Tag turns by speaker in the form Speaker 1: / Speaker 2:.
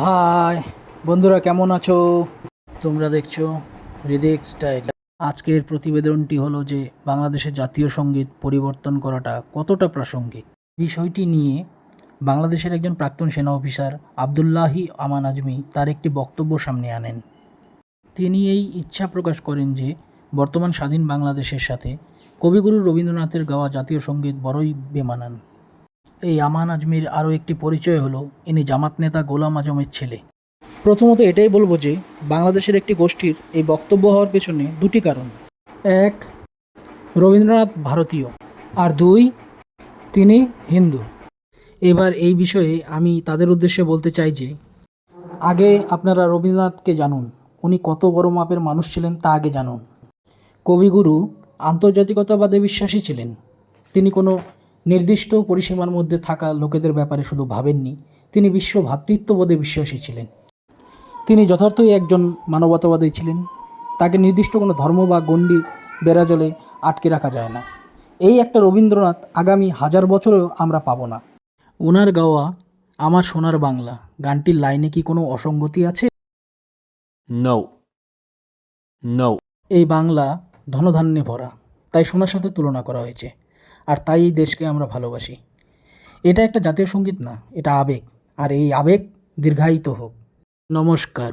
Speaker 1: High, বন্ধুরা কেমন আছো? তোমরা দেখছ হৃদিক স্টাইল। আজকের প্রতিবেদনটি হলো যে বাংলাদেশের জাতীয় সংগীত পরিবর্তন করাটা কতটা প্রাসঙ্গিক। বিষয়টি নিয়ে বাংলাদেশের একজন প্রাক্তন সেনা অফিসার আবদুল্লাহি আমান আজমি তার একটি বক্তব্য সামনে আনেন। তিনি এই ইচ্ছা প্রকাশ করেন যে বর্তমান স্বাধীন বাংলাদেশের সাথে কবিগুরু রবীন্দ্রনাথের গাওয়া জাতীয় সংগীত বড়ই বেমানান। এই আমান আজমির আরও একটি পরিচয় হলো। ইনি জামাত নেতা গোলাম আজমের ছেলে। প্রথমত এটাই বলব যে, বাংলাদেশের একটি গোষ্ঠীর এই বক্তব্য হওয়ার পেছনে দুটি কারণ। এক, রবীন্দ্রনাথ ভারতীয়। আর দুই, তিনি হিন্দু। এবার এই বিষয়ে আমি তাদের উদ্দেশ্যে বলতে চাই যে, আগে আপনারা রবীন্দ্রনাথকে জানুন। উনি কত বড় মাপের মানুষ ছিলেন তা আগে জানুন। কবিগুরু আন্তর্জাতিকতাবাদে বিশ্বাসী ছিলেন। তিনি কোনো নির্দিষ্ট পরিসীমার মধ্যে থাকা লোকেদের ব্যাপারে শুধু ভাবেননি তিনি বিশ্ব ভ্রাতৃত্ববোধে বিশ্বাসী ছিলেন। তিনি যথার্থই একজন মানবতাবাদী ছিলেন। তাকে নির্দিষ্ট কোনো ধর্ম বা গণ্ডি বেড়াজলে আটকে রাখা যায় না। এই একটা রবীন্দ্রনাথ আগামী হাজার বছরেও আমরা পাবো না। ওনার গাওয়া আমার সোনার বাংলা গানটির লাইনে কি কোনো অসঙ্গতি আছে. এই বাংলা ধনধান্যে ভরা তাই সোনার সাথে তুলনা করা হয়েছে। আর তাই এই দেশকে আমরা ভালোবাসি। এটা একটা জাতীয় সংগীত না, এটা আবেগ। আর এই আবেগ দীর্ঘায়িত হোক। নমস্কার।